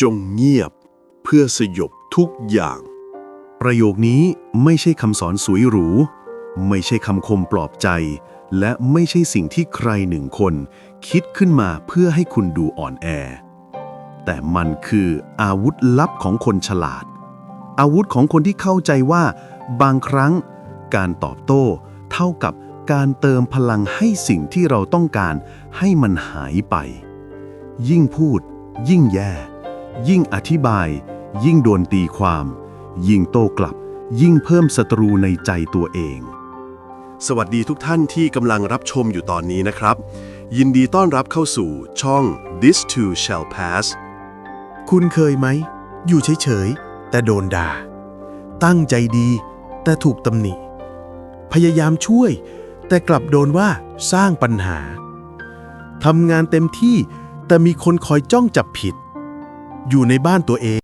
จงเงียบ เพื่อสยบทุกอย่าง ประโยคนี้ไม่ใช่คำสอนสวยหรู ไม่ใช่คำคมปลอบใจ และไม่ใช่สิ่งที่ใครหนึ่งคน คิดขึ้นมาเพื่อให้คุณดูอ่อนแอ แต่มันคืออาวุธลับของคนฉลาด อาวุธของคนที่เข้าใจว่า บางครั้ง การตอบโต้ เท่ากับการเติมพลังให้สิ่งที่เราต้องการให้มันหายไป ยิ่งพูดยิ่งแย่ ยิ่งอธิบาย ยิ่งโดนตีความ ยิ่งโต้กลับ ยิ่งเพิ่มศัตรูในใจตัวเอง สวัสดีทุกท่านที่กำลังรับชมอยู่ตอนนี้นะครับ ยินดีต้อนรับเข้าสู่ช่อง This Too Shall Pass คุณเคยไหม อยู่เฉยๆ แต่โดนด่า ตั้งใจดี แต่ถูกตำหนิ พยายามช่วย แต่กลับโดนว่าสร้างปัญหาทำงานเต็มที่แต่มีคนคอยจ้องจับผิด อยู่ในบ้านตัวเอง